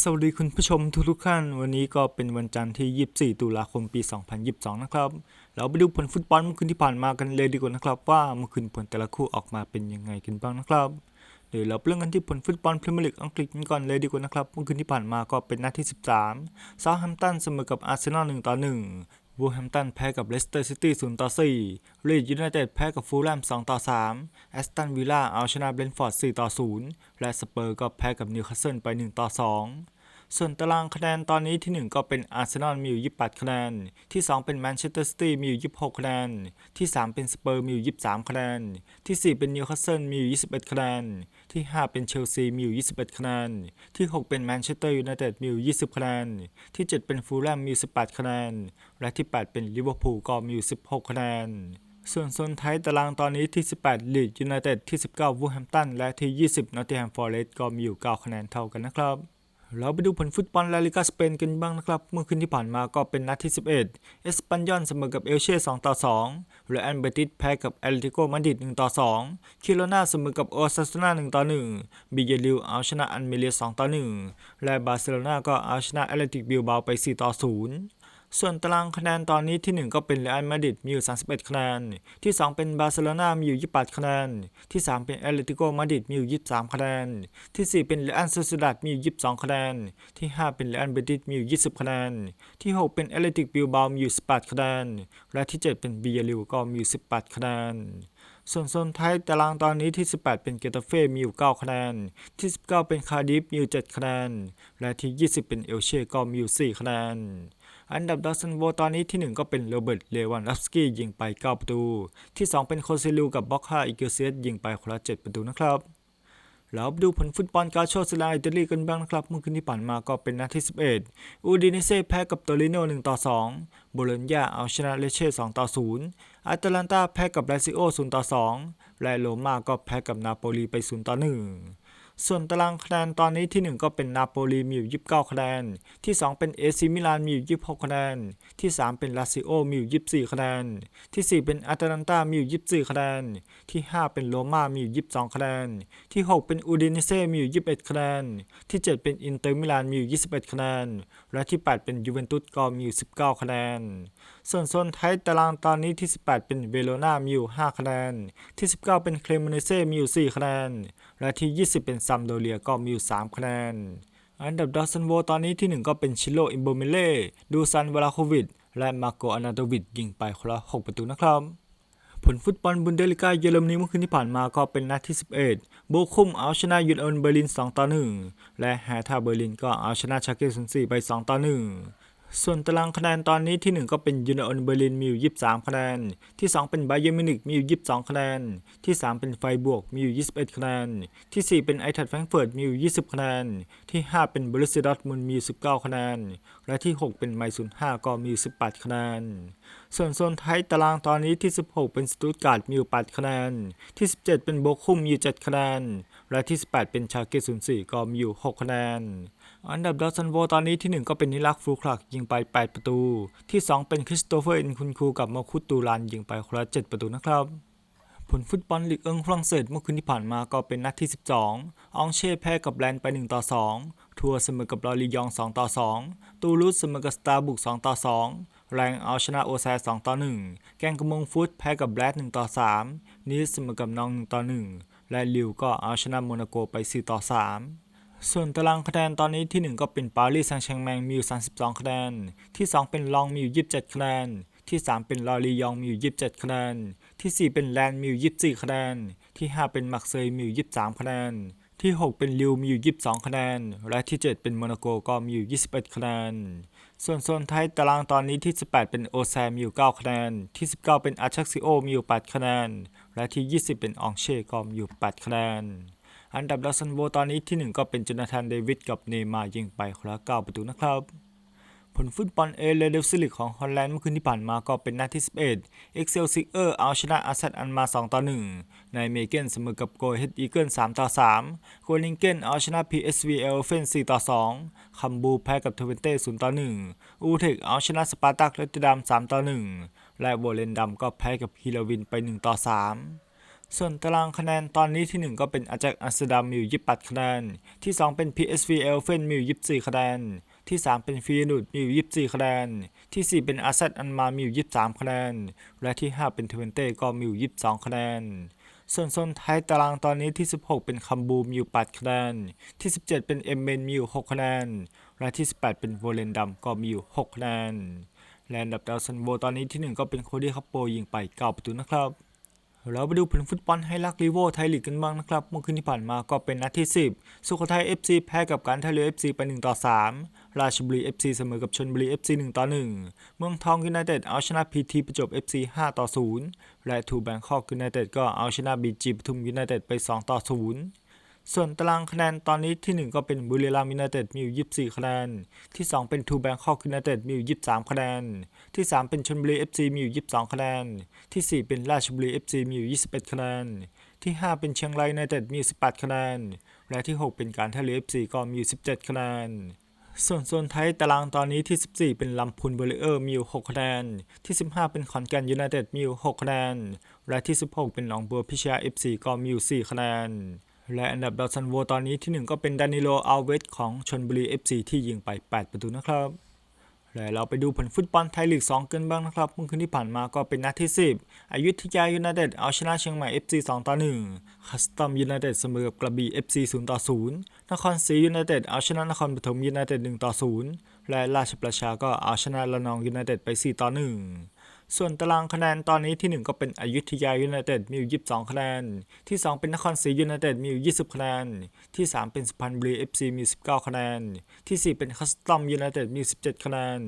สวัสดีคุณผู้ชมทุกทุกๆท่านวันนี้ก็เป็นวันจันทร์ที่ 24 ตุลาคมปี 2022 นะครับ เราไปดูผลฟุตบอลเมื่อคืนที่ผ่านมากันเลยดีกว่านะครับ ว่าเมื่อคืนผลแต่ละคู่ออกมาเป็นยังไงกันบ้างนะครับเดี๋ยวเราเริ่มกันที่ผลฟุตบอลพรีเมียร์ลีกอังกฤษกันก่อนเลยดีกว่านะครับ เมื่อคืนที่ผ่านมาก็เป็นนัดที่ 13เซาท์แฮมตันเสมอกับอาร์เซนอล1ต่อ1 วูลแฮมป์ตันแพ้กับเลสเตอร์ซิตี้0ต่อ4ลีดยูไนเต็ดแพ้กับฟูลแลม2ต่อ3แอสตันวิลล่าเอาชนะเบรนท์ฟอร์ด4ต่อ0และสเปอร์ก็แพ้กับนิวคาสเซิลไป1ต่อ2 ส่วนตารางคะแนนตอนนี้ที่ 1 ก็เป็นอาร์เซนอลมีอยู่ 28 คะแนน ที่ 2 เป็นแมนเชสเตอร์ซิตี้มีอยู่ 26 คะแนน ที่ 3 เป็นสเปอร์มีอยู่ 23 คะแนน ที่ 4 เป็นนิวคาสเซิลมีอยู่ 21 คะแนน ที่ 5 เป็นเชลซีมีอยู่ 21 คะแนน ที่ 6 เป็นแมนเชสเตอร์ยูไนเต็ดมีอยู่ 20 คะแนน ที่ 7 เป็นฟูลแลมมี 18 คะแนน และที่ 8 เป็นลิเวอร์พูลก็มีอยู่ 16 คะแนนส่วนโซนท้ายตารางตอนนี้ที่ 18 ลีดยูไนเต็ดที่ 19 วูแฮมตัน และที่ 20 นอตติแฮมฟอร์เรสต์ก็มีอยู่ 9 คะแนนเท่ากันนะครับ เราไปดูผลฟุตบอลลาลิกาสเปนกันบ้างนะครับ เมื่อคืนที่ผ่านมาก็เป็นนัดที่ 11 เอสปันยอนเสมอกับเอลเช่2ต่อ2เรอัลเบติสแพ้กับแอตเลติโกมาดริด1ต่อ2คิโรนาเสมอกับโอซาซูนา1ต่อ1บิเยลิวเอาชนะอันเมเลีย2ต่อ1และบาร์เซโลนาก็เอาชนะแอตเลติกบิลบาไป4ต่อ0 ส่วนตารางคะแนนตอนนี้ที่ 1 ก็เป็นเรอัลมาดริดมีอยู่ 31 คะแนน ที่ 2 เป็นบาร์เซโลนามีอยู่ 28 คะแนน ที่ 3 เป็นแอตเลติโกมาดริดมีอยู่ 23 คะแนน ที่ 4 เป็นเรอัลโซซิดัดมีอยู่ 22 คะแนน ที่ 5 เป็นเรอัลเบติสมีอยู่ 20 คะแนน ที่ 6 เป็นแอตเลติกบิลบามีอยู่ 18 คะแนน และที่ 7 เป็นบียาริวก็มีอยู่ 18 คะแนนส่วนโซนท้ายตารางตอนนี้ที่ 18 เป็นเกตาเฟ่มีอยู่ 9 คะแนน ที่ 19 เป็นคาร์ดิฟมีอยู่ 7 คะแนน และที่ 20 เป็นเอลเช่ก็มีอยู่ 4 คะแนน อันดับดาวซันโวตอนนี้ที่ 1 ก็เป็นโรเบิร์ตเลวันดัฟสกี้ยิงไป 9 ประตู ที่ 2 เป็นโคเซลูกับบ็อกฮาอิเกเซียสยิงไปคนละ7ประตูนะครับแล้วไปดูผลฟุตบอลกาโชสลาอิตาลีกันบ้างนะครับ เมื่อคืนที่ผ่านมาก็เป็นนัดที่ 11 อูดิเนเซ่แพ้กับโตริโน1ต่อ2โบโลญญาเอาชนะเลเช่2ต่อ0อาตแลนตาแพ้กับลาซิโอ0ต่อ2และโรม่าก็แพ้กับนาโปลีไป0ต่อ1 ส่วนตารางคะแนนตอนนี้ที่ 1 ก็เป็นนาโปลีมีอยู่ 29 คะแนน ที่ 2 เป็นเอซิมิลานมีอยู่ 26 คะแนน ที่ 3 เป็นลาซิโอมีอยู่ 24 คะแนน ที่ 4 เป็นอาตแลนตามีอยู่ 24 คะแนน ที่ 5 เป็นโรมามีอยู่ 22 คะแนน ที่ 6 เป็นอูดิเนเซ่มีอยู่ 21 คะแนน ที่ 7 เป็นอินเตอร์มิลานมีอยู่ 21 คะแนน และที่ 8 เป็นยูเวนตุสก็มีอยู่ 19 คะแนน ส่วนโซนท้ายตารางตอนนี้ที่ 18 เป็นเวโรนามีอยู่ 5 คะแนน ที่ 19 เป็นเคลมเนเซ่มีอยู่ 4 คะแนน และที่ 20 เป็นซัมโดเรียก็มีอยู่3คะแนน อันดับดาวซันโวตอนนี้ที่ 1 ก็เป็นชิโลอิมโบเมเล่ ดูซันวลาโควิด และมาโกอนาโตวิดยิงไปคนละ 6 ประตูนะครับ ผลฟุตบอลบุนเดลิกาเยอรมนีเมื่อคืนที่ผ่านมาก็เป็นนัดที่ 11 โบคุมเอาชนะยูนเอินเบอร์ลิน 2 ต่อ 1 และแฮท่าเบอร์ลินก็เอาชนะชาเกซุนซีไป 2 ต่อ 1 ส่วนตารางคะแนนตอนนี้ที่ 1 ก็เป็นยูเนเอินเบอร์ลินมีอยู่ 23 คะแนน ที่ 2 เป็นไบเยอร์มิวนิกมีอยู่ 22 คะแนน ที่ 3 เป็นไฟบวกมีอยู่ 21 คะแนน ที่ 4 เป็นไอทัดแฟรงเฟิร์ตมีอยู่ 20 คะแนน ที่ 5 เป็นบรูเซีดอร์ทมุนมีอยู่ 19 คะแนน และที่ 6 เป็นไมซุน5ก็มีอยู่ 18 คะแนน ส่วนโซนไทยตารางตอนนี้ที่ 16 เป็นสตูตการ์ดมีอยู่ 8 คะแนน ที่ 17 เป็นโบคุมมีอยู่ 7 คะแนน และที่ 18 เป็นชาเกซุนซีก็มีอยู่ 6 คะแนน อันดับดาวซันโวตอนนี้ที่ 1 ก็เป็นนิลักฟูคลักยิงไป 8 ประตู ที่ 2 เป็นคริสโตเฟอร์อินคุนคูกับมาคุตตูรานยิงไปคนละ 7 ประตูนะครับผลฟุตบอลลีกเอิงฝรั่งเศสเมื่อคืนที่ผ่านมาก็เป็นนัดที่ 12 อองเช่แพ้กับแลนไป 1 ต่อ 2 ทัวร์เสมอกับลอรียอง 2 ต่อ 2 ตูลูสเสมอกับสตาร์บุก 2 ต่อ 2 แรงเอาชนะโอแซ2 ต่อ 1 แกงกระมงฟุตแพ้กับแบลด1 ต่อ 3 นิสเสมอกับนอง 1 ต่อ 1 และลิวก็เอาชนะโมนาโกไป 4 ต่อ 3 ส่วนตารางคะแนนตอนนี้ที่ 1 ก็เป็นปารีสแซงต์แชงแมงมีอยู่ 32 คะแนน ที่ 2 เป็นลองมีอยู่ 27 คะแนน ที่ 3 เป็นลอรียองมีอยู่ 27 คะแนน ที่ 4 เป็นแลนด์มีอยู่ 24 คะแนน ที่ 5 เป็นมักเซยมีอยู่ 23 คะแนน ที่ 6 เป็นลิวมีอยู่ 22 คะแนน และที่ 7 เป็นโมนาโกก็มีอยู่ 21 คะแนน ส่วนโซนท้ายตารางตอนนี้ที่ 18 เป็นโอแซมีอยู่ 9 คะแนน ที่ 19 เป็นอาชักซิโอมีอยู่ 8 คะแนน และที่ 20 เป็นอองเช่ก็มีอยู่ 8 คะแนน อันดับดาวซันโวตอนนี้ที่ 1 ก็เป็นจนาธานเดวิดกับเนมายิงไปคนละ9ประตูนะครับ ผลฟุตบอลเอเลเดฟซิลิกของฮอลแลนด์เมื่อคืนที่ผ่านมาก็เป็นนัดที่ 11 เอ็กเซลซิเออร์เอาชนะอาซัดอันมา 2 ต่อ 1 ในเมเกนเสมอกับโกเฮดอีเกิล3ต่อ 3 โกลิงเกนเอาชนะ PSV เอลเฟน4ต่อ 2 คัมบูแพ้กับเทเวนเต้0ต่อ 1 อูเทคเอาชนะสปาร์ตักเลติดัม3ต่อ 1 และโวเลนดัมก็แพ้กับฮิลาวินไป 1 ต่อ 3ส่วนตารางคะแนนตอนนี้ที่ 1 ก็เป็นอาจากอัสเตอร์ดัมมีอยู่28คะแนน ที่ 2 เป็น PSV เอลเฟนมีอยู่24คะแนน ที่ 3 เป็นฟีนูดมีอยู่ 24 คะแนน ที่ 4 เป็นอาเซนอันมามีอยู่ 23 คะแนน และที่ 5 เป็นเทเวนเต้ก็มีอยู่ 22 คะแนน ส่วนโซนท้ายตารางตอนนี้ที่ 16 เป็นคัมบูมีอยู่ 8 คะแนน ที่ 17 เป็นเอมเมนมีอยู่ 6 คะแนน และที่ 18 เป็นโวเลนดัมก็มีอยู่ 6 คะแนน และอันดับดาวซันโวตอนนี้ที่ 1 ก็เป็นโคดี้คัปโปยิงไป 9 ประตูนะครับเราไปดูผลฟุตบอลให้ลักลีโวไทยลีกกันบ้างนะครับ เมื่อคืนที่ผ่านมาก็เป็นนัดที่ 10 สุโขทัย FC แพ้กับการท่าเรือ FC ไป 1 ต่อ 3 ราชบุรี FC เสมอกับชนบุรี FC 1 ต่อ 1 เมืองทองยูไนเต็ดเอาชนะพีทีประจบ FC 5 ต่อ 0 และทูแบงคอกยูไนเต็ดก็เอาชนะบีจีปทุมยูไนเต็ดไป 2 ต่อ 0 ส่วนตารางคะแนนตอนนี้ที่ 1 ก็เป็นบุรีรัมย์ยูไนเต็ดมีอยู่ 24 คะแนน ที่ 2 เป็นทูแบงคอกยูไนเต็ดมีอยู่ 23 คะแนน ที่ 3 เป็นชลบุรี FC มีอยู่ 22 คะแนน ที่ 4 เป็นราชบุรี FC มีอยู่ 21 คะแนนที่ 5 เป็นเชียงรายยูไนเต็ดมีอยู่18 คะแนน และที่ 6 เป็นการท่าเรือ FC ก็มี 17 คะแนน ส่วนโซนไทยตารางตอนนี้ที่ 14 เป็นลำพูนเบลเออร์มีอยู่6คะแนน ที่ 15 เป็นขอนแก่นยูไนเต็ดมีอยู่6คะแนน และที่ 16 เป็นหนองบัวพิชยา FC ก็มีอยู่4คะแนน และอันดับดาวซันโวตอนนี้ที่ 1 ก็เป็นดานิโลอัลเวสของชนบุรี FC ที่ยิงไป 8 ประตูนะครับ และเราไปดูผลฟุตบอลไทยลีก 2 กันบ้างนะครับเมื่อคืนที่ผ่านมาก็เป็นนัดที่ 10 อยุธยายูไนเต็ดเอาชนะเชียงใหม่ FC 2 ต่อ 1 คัสตอมยูไนเต็ดเสมอกับกระบี่ FC 0 ต่อ 0 นครศรียูไนเต็ดเอาชนะนครปฐมยูไนเต็ด1 ต่อ 0 และราชประชาก็เอาชนะระนองยูไนเต็ดไป 4 ต่อ 1 ส่วนตารางคะแนนตอนนี้ที่ 1 ก็เป็นอยุธยายูไนเต็ดมีอยู่ 22 คะแนน ที่ 2 เป็นนครศรียูไนเต็ดมีอยู่ 20 คะแนน ที่ 3 เป็นสุพรรณบุรี FC มี 19 คะแนน ที่ 4 เป็นคัสตอมยูไนเต็ดมี 17 คะแนน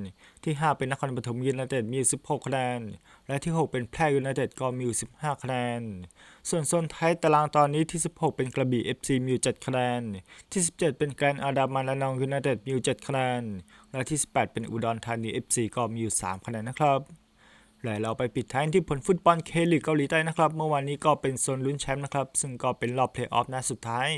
ที่ 5 เป็นนครปฐมยูไนเต็ดมี 16 คะแนน และที่ 6 เป็นแพร่ยูไนเต็ดก็มีอยู่ 15 คะแนน ส่วนโซนท้ายตารางตอนนี้ที่ 16 เป็นกระบี่ FC มีอยู่ 7 คะแนน ที่ 17 เป็นแกรนอาดามันและนองยูไนเต็ดมีอยู่ 7 คะแนน และที่ 18 เป็นอุดรธานี FC ก็มีอยู่ 3 คะแนนนะครับ และเราไปปิดท้ายที่ผลฟุตบอลเคลีกเกาหลีใต้นะครับ เมื่อวานนี้ก็เป็นโซนลุ้นแชมป์นะครับ ซึ่งก็เป็นรอบเพลย์ออฟนัดสุดท้าย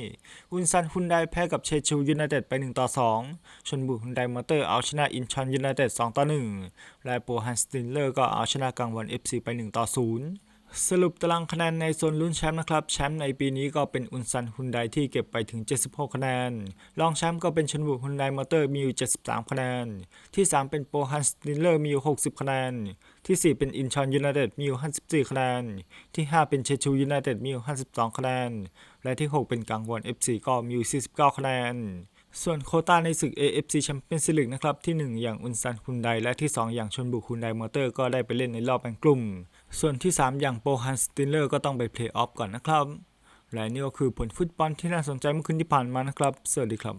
อุนซันฮุนไดแพ้กับเชชูยูไนเต็ดไป 1 ต่อ 2 ชนบุรีฮุนไดมอเตอร์เอาชนะอินชอนยูไนเต็ด2ต่อ 1 และโปรฮันสตินเลอร์ก็เอาชนะกังวอน FC ไป 1 ต่อ 0 สรุปตารางคะแนนในโซนลุ้นแชมป์นะครับ แชมป์ในปีนี้ก็เป็นอุนซันฮุนไดที่เก็บไปถึง 76 คะแนน รองแชมป์ก็เป็นชนบุรีฮุนไดมอเตอร์มีอยู่ 73 คะแนน ที่ 3 เป็นโปรฮันสตินเลอร์มีอยู่ 60 คะแนน ที่ 4 เป็นอินชอนยูไนเต็ดมีอยู่ 54 คะแนน ที่ 5 เป็นเชชูยูไนเต็ดมีอยู่ 52 คะแนน และที่ 6 เป็นกังวอน FC ก็มีอยู่ 49 คะแนนส่วนโคต้าในศึก AFC Champions League นะครับ ที่ 1 อย่างอุนซันฮุนไดและที่ 2 อย่างชนบุรีฮุนไดมอเตอร์ก็ได้ไปเล่นในรอบแบ่งกลุ่มส่วนที่ 3 อย่างโปรฮันสตินเลอร์ก็ต้องไปเพลย์ออฟก่อนนะครับ และนี่ก็คือผลฟุตบอลที่น่าสนใจเมื่อคืนที่ผ่านมานะครับ สวัสดีครับ